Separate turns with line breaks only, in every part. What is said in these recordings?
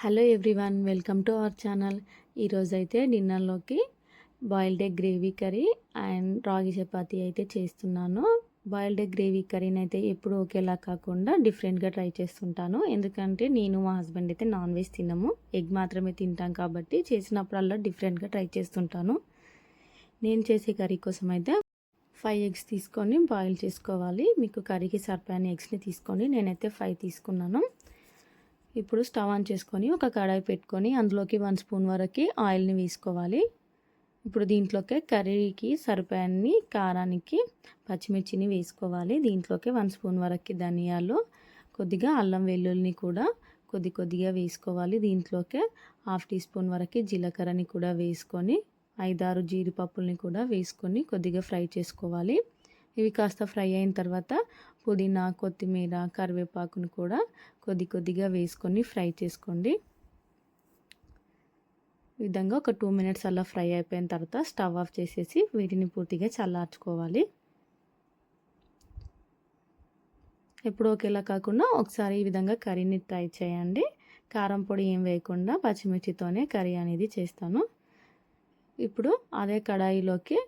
Hello everyone welcome to our channel. ఈరోజైతే డిన్నర్లోకి boiled egg gravy curry and ragi chapati అయితే చేస్తున్నాను. Boiled egg gravy కర్రీని అయితే ఎప్పుడు ఒకేలా కాకుండా డిఫరెంట్గా ట్రై చేస్తుంటాను. ఎందుకంటే నేను మా హస్బెండ్ అయితే నాన్ వెజ్ తినము. ఎగ్ మాత్రమే తింటాం కాబట్టి చేసినప్పుడల్లా డిఫరెంట్గా ట్రై చేస్తుంటాను. నేను చేసే కర్రీ కోసం అయితే ఫైవ్ ఎగ్స్ తీసుకొని బాయిల్ చేసుకోవాలి. మీకు కర్రీకి సరిపోయిన ఎగ్స్ని తీసుకొని నేనైతే ఫైవ్ తీసుకున్నాను. ఇప్పుడు స్టవ్ ఆన్ చేసుకొని ఒక కడాయి పెట్టుకొని అందులోకి వన్ స్పూన్ వరకు ఆయిల్ని వేసుకోవాలి. ఇప్పుడు దీంట్లోకి కర్రీకి సరిపోయన్ని కారానికి పచ్చిమిర్చిని వేసుకోవాలి. దీంట్లోకి వన్ స్పూన్ వరకు ధనియాలు కొద్దిగా అల్లం వెల్లుల్లిని కూడా కొద్ది కొద్దిగా వేసుకోవాలి. దీంట్లోకి హాఫ్ టీ స్పూన్ వరకు జీలకర్రని కూడా వేసుకొని ఐదారు జీడిపప్పుల్ని కూడా వేసుకొని కొద్దిగా ఫ్రై చేసుకోవాలి. ఇవి కాస్త ఫ్రై అయిన తర్వాత పుదీనా కొత్తిమీర కరివేపాకును కూడా కొద్ది కొద్దిగా వేసుకొని ఫ్రై చేసుకోండి. విధంగా ఒక టూ మినిట్స్ అలా ఫ్రై అయిపోయిన తర్వాత స్టవ్ ఆఫ్ చేసేసి వీటిని పూర్తిగా చల్లార్చుకోవాలి. ఎప్పుడు ఒకేలా కాకుండా ఒకసారి ఈ విధంగా కర్రీని ట్రై చేయండి. కారం పొడి ఏం వేయకుండా పచ్చిమిర్చితోనే కర్రీ అనేది చేస్తాను. ఇప్పుడు అదే కడాయిలోకి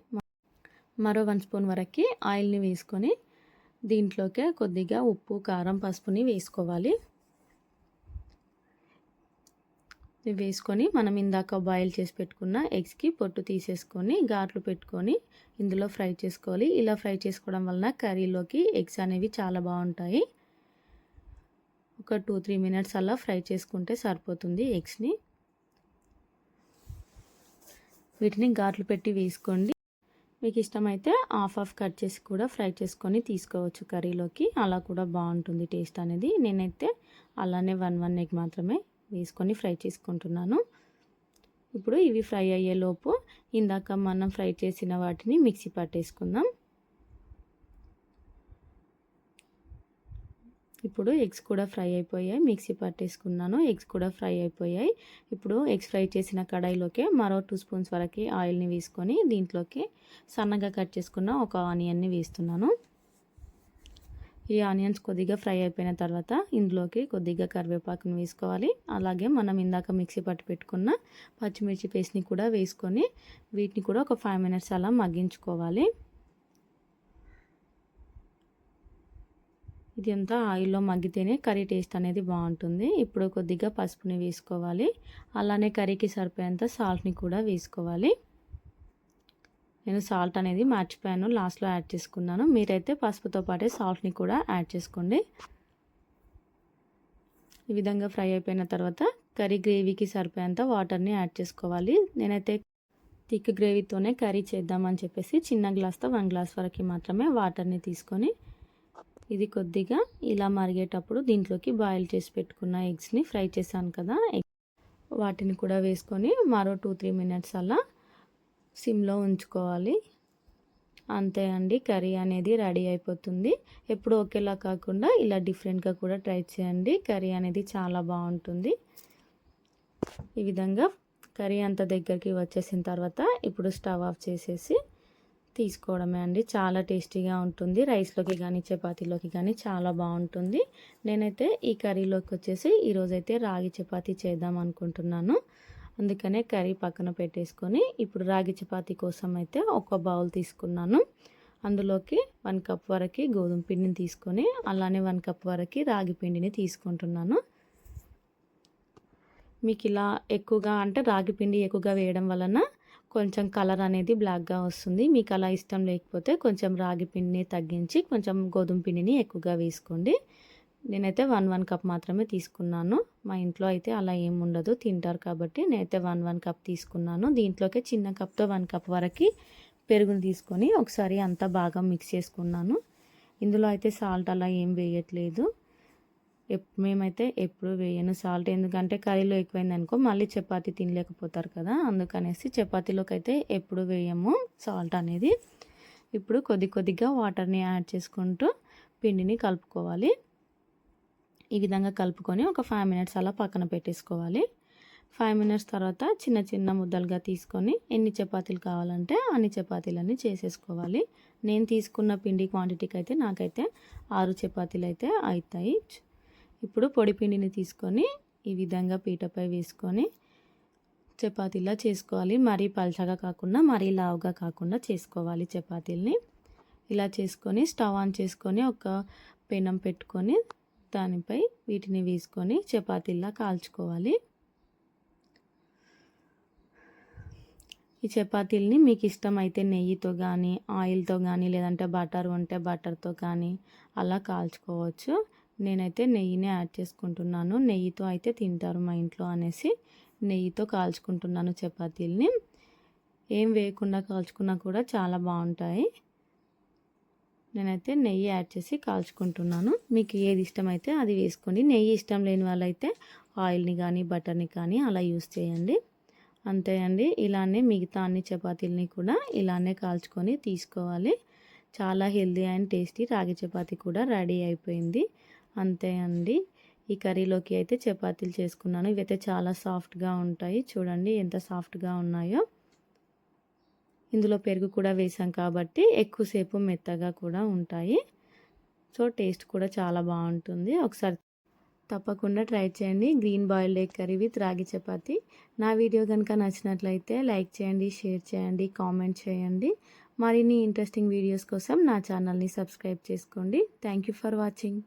మరో వన్ స్పూన్ వరకు ఆయిల్ని వేసుకొని దీంట్లోకే కొద్దిగా ఉప్పు కారం పసుపుని వేసుకోవాలి. వేసుకొని మనం ఇందాక బాయిల్ చేసి పెట్టుకున్న ఎగ్స్కి పొట్టు తీసేసుకొని ఘాట్లు పెట్టుకొని ఇందులో ఫ్రై చేసుకోవాలి. ఇలా ఫ్రై చేసుకోవడం వలన కర్రీలోకి ఎగ్స్ అనేవి చాలా బాగుంటాయి. ఒక టూ త్రీ మినిట్స్ అలా ఫ్రై చేసుకుంటే సరిపోతుంది ఎగ్స్ని వీటిని ఘాట్లు పెట్టి వేసుకోండి. మీకు ఇష్టమైతే హాఫ్ హాఫ్ కట్ చేసి కూడా ఫ్రై చేసుకొని తీసుకోవచ్చు కర్రీలోకి. అలా కూడా బాగుంటుంది టేస్ట్ అనేది. నేనైతే అలానే వన్ వన్ ఎగ్ మాత్రమే వేసుకొని ఫ్రై చేసుకుంటున్నాను. ఇప్పుడు ఇవి ఫ్రై అయ్యేలోపు ఇందాక మనం ఫ్రై చేసిన వాటిని మిక్సీ పట్టేసుకుందాం. ఇప్పుడు ఎగ్స్ కూడా ఫ్రై అయిపోయాయి. మిక్సీ పట్టేసుకున్నాను. ఎగ్స్ కూడా ఫ్రై అయిపోయాయి. ఇప్పుడు ఎగ్స్ ఫ్రై చేసిన కడాయిలోకి మరో టూ స్పూన్స్ వరకు ఆయిల్ని వేసుకొని దీంట్లోకి సన్నగా కట్ చేసుకున్న ఒక ఆనియన్ని వేస్తున్నాను. ఈ ఆనియన్స్ కొద్దిగా ఫ్రై అయిపోయిన తర్వాత ఇందులోకి కొద్దిగా కరివేపాకుని వేసుకోవాలి. అలాగే మనం ఇందాక మిక్సీ పట్టు పెట్టుకున్న పచ్చిమిర్చి పేస్ట్ని కూడా వేసుకొని వీటిని కూడా ఒక ఫైవ్ మినిట్స్ అలా మగ్గించుకోవాలి. ఇది అంతా ఆయిల్లో మగ్గితేనే కర్రీ టేస్ట్ అనేది బాగుంటుంది. ఇప్పుడు కొద్దిగా పసుపుని వేసుకోవాలి. అలానే కర్రీకి సరిపోయేంత సాల్ట్ని కూడా వేసుకోవాలి. నేను సాల్ట్ అనేది మర్చిపోయాను. లాస్ట్లో యాడ్ చేసుకున్నాను. మీరైతే పసుపుతో పాటే సాల్ట్ని కూడా యాడ్ చేసుకోండి. ఈ విధంగా ఫ్రై అయిపోయిన తర్వాత కర్రీ గ్రేవీకి సరిపోయేంత వాటర్ని యాడ్ చేసుకోవాలి. నేనైతే థిక్ గ్రేవీతోనే కర్రీ చేద్దామని చెప్పేసి చిన్న గ్లాస్తో వన్ గ్లాస్ వరకు మాత్రమే వాటర్ని తీసుకొని ఇది కొద్దిగా ఇలా మరిగేటప్పుడు దీంట్లోకి బాయిల్ చేసి పెట్టుకున్న ఎగ్స్ని ఫ్రై చేశాను కదా. వాటిని కూడా వేసుకొని మరో టూ త్రీ మినిట్స్ అలా సిమ్లో ఉంచుకోవాలి. అంతే అండి కర్రీ అనేది రెడీ అయిపోతుంది. ఎప్పుడు ఒకేలా కాకుండా ఇలా డిఫరెంట్గా కూడా ట్రై చేయండి. కర్రీ అనేది చాలా బాగుంటుంది. ఈ విధంగా కర్రీ అంత దగ్గరికి వచ్చేసిన తర్వాత ఇప్పుడు స్టవ్ ఆఫ్ చేసేసి తీసుకోవడమే అండి. చాలా టేస్టీగా ఉంటుంది. రైస్లోకి కానీ చపాతీలోకి కానీ చాలా బాగుంటుంది. నేనైతే ఈ కర్రీలోకి వచ్చేసి ఈరోజైతే రాగి చపాతీ చేద్దాం అనుకుంటున్నాను. అందుకనే కర్రీ పక్కన పెట్టేసుకొని ఇప్పుడు రాగి చపాతీ కోసం అయితే ఒక బౌల్ తీసుకున్నాను. అందులోకి వన్ కప్ వరకు గోధుమ పిండిని తీసుకొని అలానే వన్ కప్ వరకు రాగి పిండిని తీసుకుంటున్నాను. మీకు ఇలా ఎక్కువగా అంటే రాగి పిండి ఎక్కువగా వేయడం వలన కొంచెం కలర్ అనేది బ్లాక్గా వస్తుంది. మీకు అలా ఇష్టం లేకపోతే కొంచెం రాగి పిండిని తగ్గించి కొంచెం గోధుమ పిండిని ఎక్కువగా వేసుకోండి. నేనైతే వన్ వన్ కప్ మాత్రమే తీసుకున్నాను. మా ఇంట్లో అయితే అలా ఏం ఉండదు తింటారు కాబట్టి నేనైతే వన్ వన్ కప్ తీసుకున్నాను. దీంట్లోకి చిన్న కప్తో వన్ కప్ వరకు పెరుగును తీసుకొని ఒకసారి అంతా బాగా మిక్స్ చేసుకున్నాను. ఇందులో అయితే సాల్ట్ అలా ఏం వేయట్లేదు. మేమైతే ఎప్పుడు వేయను సాల్ట్. ఎందుకంటే కర్రీలో ఎక్కువైంది అనుకో మళ్ళీ చపాతీ తినలేకపోతారు కదా అందుకనేసి చపాతీలోకి అయితే ఎప్పుడు వేయము సాల్ట్ అనేది. ఇప్పుడు కొద్ది కొద్దిగా వాటర్ని యాడ్ చేసుకుంటూ పిండిని కలుపుకోవాలి. ఈ విధంగా కలుపుకొని ఒక ఫైవ్ మినిట్స్ అలా పక్కన పెట్టేసుకోవాలి. ఫైవ్ మినిట్స్ తర్వాత చిన్న చిన్న ముద్దలుగా తీసుకొని ఎన్ని చపాతీలు కావాలంటే అన్ని చపాతీలన్నీ చేసేసుకోవాలి. నేను తీసుకున్న పిండి క్వాంటిటీకి అయితే నాకైతే ఆరు చపాతీలు అయితే అవుతాయి ఇప్పుడు పొడిపిండిని తీసుకొని ఈ విధంగా పీటపై వేసుకొని చపాతీలా చేసుకోవాలి. మరీ పల్చగా కాకుండా మరీ లావుగా కాకుండా చేసుకోవాలి చపాతీల్ని. ఇలా చేసుకొని స్టవ్ ఆన్ చేసుకొని ఒక పెనం పెట్టుకొని దానిపై వీటిని వేసుకొని చపాతీలా కాల్చుకోవాలి. ఈ చపాతీల్ని మీకు ఇష్టమైతే నెయ్యితో కానీ ఆయిల్తో కానీ లేదంటే బటర్ ఉంటే బటర్తో కానీ అలా కాల్చుకోవచ్చు. నేనైతే నెయ్యిని యాడ్ చేసుకుంటున్నాను. నెయ్యితో అయితే తింటారు మా ఇంట్లో అనేసి నెయ్యితో కాల్చుకుంటున్నాను చపాతీల్ని. ఏం వేయకుండా కాల్చుకున్నా కూడా చాలా బాగుంటాయి. నేనైతే నెయ్యి యాడ్ చేసి కాల్చుకుంటున్నాను. మీకు ఏది ఇష్టమైతే అది వేసుకోండి. నెయ్యి ఇష్టం లేని వాళ్ళైతే ఆయిల్ని కానీ బటర్ని కానీ అలా యూస్ చేయండి. అంతే అండి. ఇలానే మిగతా అన్ని చపాతీలని కూడా ఇలానే కాల్చుకొని తీసుకోవాలి. చాలా హెల్దీ అండ్ టేస్టీ రాగి చపాతీ కూడా రెడీ అయిపోయింది. అంతే అండి. ఈ కర్రీలోకి అయితే చపాతీలు చేసుకున్నాను. ఇవైతే చాలా సాఫ్ట్గా ఉంటాయి. చూడండి ఎంత సాఫ్ట్గా ఉన్నాయో. ఇందులో పెరుగు కూడా వేసాం కాబట్టి ఎక్కువసేపు మెత్తగా కూడా ఉంటాయి. సో టేస్ట్ కూడా చాలా బాగుంటుంది. ఒకసారి తప్పకుండా ట్రై చేయండి. Green boiled egg curry with ragi chapati. నా వీడియో కనుక నచ్చినట్లయితే లైక్ చేయండి షేర్ చేయండి కామెంట్ చేయండి. మరిన్ని ఇంట్రెస్టింగ్ వీడియోస్ కోసం నా ఛానల్ని సబ్స్క్రైబ్ చేసుకోండి. Thank you for watching.